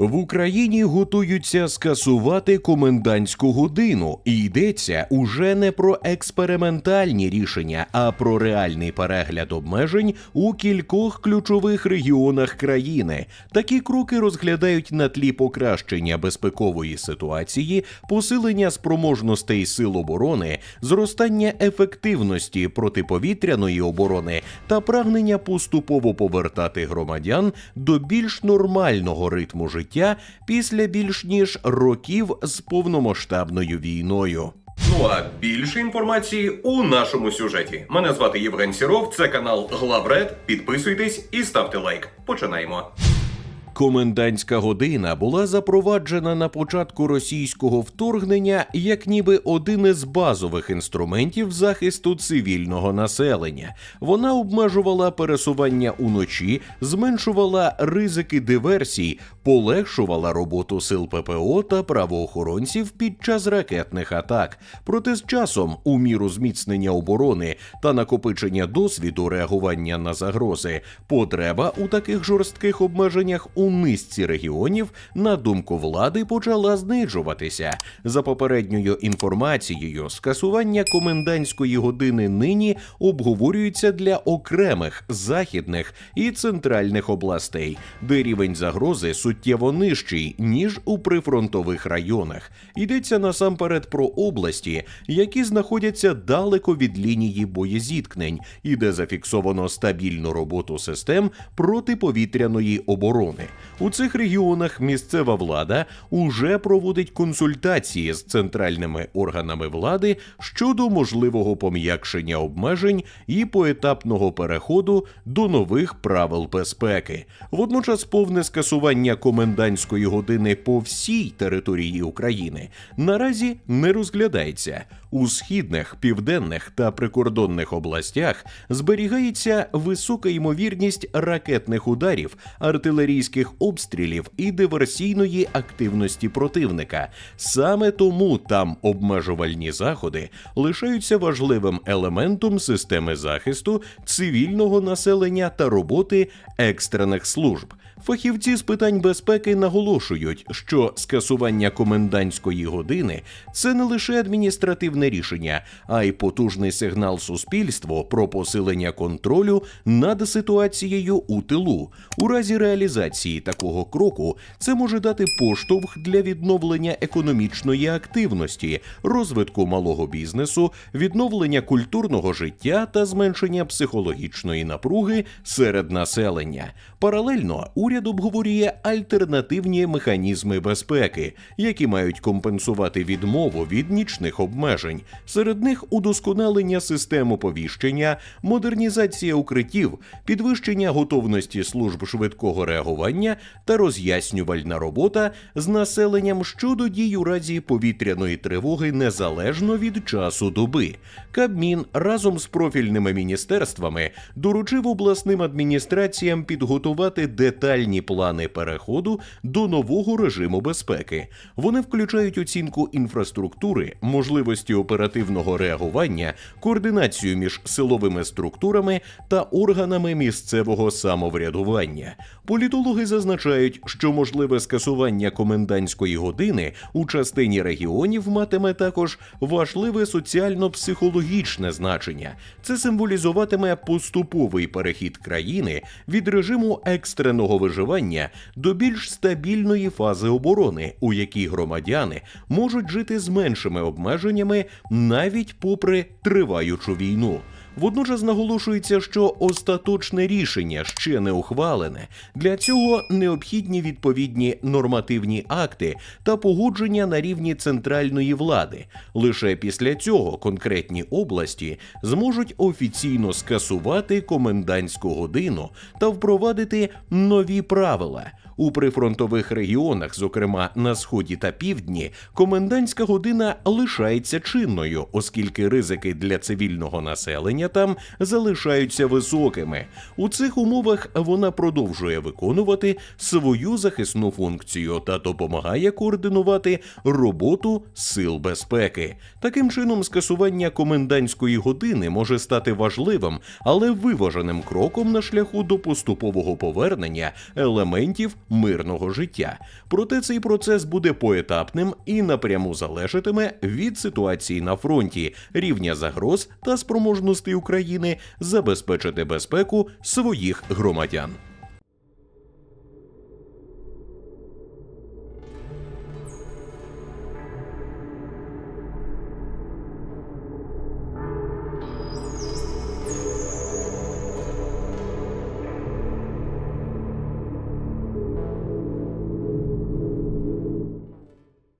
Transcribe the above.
В Україні готуються скасувати комендантську годину, і йдеться уже не про експериментальні рішення, а про реальний перегляд обмежень у кількох ключових регіонах країни. Такі кроки розглядають на тлі покращення безпекової ситуації, посилення спроможностей сил оборони, зростання ефективності протиповітряної оборони та прагнення поступово повертати громадян до більш нормального ритму життя після більш ніж років з повномасштабною війною. Ну а більше інформації у нашому сюжеті. Мене звати Євген Сіров, це канал Главред. Підписуйтесь і ставте лайк. Починаємо. Комендантська година була запроваджена на початку російського вторгнення як ніби один із базових інструментів захисту цивільного населення. Вона обмежувала пересування уночі, зменшувала ризики диверсій, полегшувала роботу сил ППО та правоохоронців під час ракетних атак. Проте з часом, у міру зміцнення оборони та накопичення досвіду реагування на загрози, потреба у таких жорстких обмеженнях у низці регіонів, на думку влади, почала знижуватися. За попередньою інформацією, скасування комендантської години нині обговорюється для окремих західних і центральних областей, де рівень загрози суттєво нижчий ніж у прифронтових районах. Йдеться насамперед про області, які знаходяться далеко від лінії боєзіткнень, і де зафіксовано стабільну роботу систем протиповітряної оборони. У цих регіонах місцева влада уже проводить консультації з центральними органами влади щодо можливого пом'якшення обмежень і поетапного переходу до нових правил безпеки. Водночас повне скасування комендантської години по всій території України наразі не розглядається. У східних, південних та прикордонних областях зберігається висока ймовірність ракетних ударів, артилерійських обстрілів і диверсійної активності противника. Саме тому там обмежувальні заходи лишаються важливим елементом системи захисту цивільного населення та роботи екстрених служб. Фахівці з питань безпеки наголошують, що скасування комендантської години це не лише адміністративне рішення, а й потужний сигнал суспільству про посилення контролю над ситуацією у тилу. У разі реалізації такого кроку це може дати поштовх для відновлення економічної активності, розвитку малого бізнесу, відновлення культурного життя та зменшення психологічної напруги серед населення. Паралельно уряд обговорює альтернативні механізми безпеки, які мають компенсувати відмову від нічних обмежень. Серед них удосконалення систем оповіщення, модернізація укриттів, підвищення готовності служб швидкого реагування та роз'яснювальна робота з населенням щодо дій у разі повітряної тривоги незалежно від часу доби. Кабмін разом з профільними міністерствами доручив обласним адміністраціям підготувати детальні плани переходу до нового режиму безпеки. Вони включають оцінку інфраструктури, можливості оперативного реагування, координацію між силовими структурами та органами місцевого самоврядування. Політологи зазначають, що можливе скасування комендантської години у частині регіонів матиме також важливе соціально-психологічне значення. Це символізуватиме поступовий перехід країни від режиму екстреного виживання до більш стабільної фази оборони, у якій громадяни можуть жити з меншими обмеженнями навіть попри триваючу війну. Водночас наголошується, що остаточне рішення ще не ухвалене. Для цього необхідні відповідні нормативні акти та погодження на рівні центральної влади. Лише після цього конкретні області зможуть офіційно скасувати комендантську годину та впровадити нові правила. У прифронтових регіонах, зокрема на сході та півдні, комендантська година лишається чинною, оскільки ризики для цивільного населення там залишаються високими. У цих умовах вона продовжує виконувати свою захисну функцію та допомагає координувати роботу сил безпеки. Таким чином, скасування комендантської години може стати важливим, але виваженим кроком на шляху до поступового повернення елементів мирного життя. Проте цей процес буде поетапним і напряму залежатиме від ситуації на фронті, рівня загроз та спроможностей України забезпечити безпеку своїх громадян.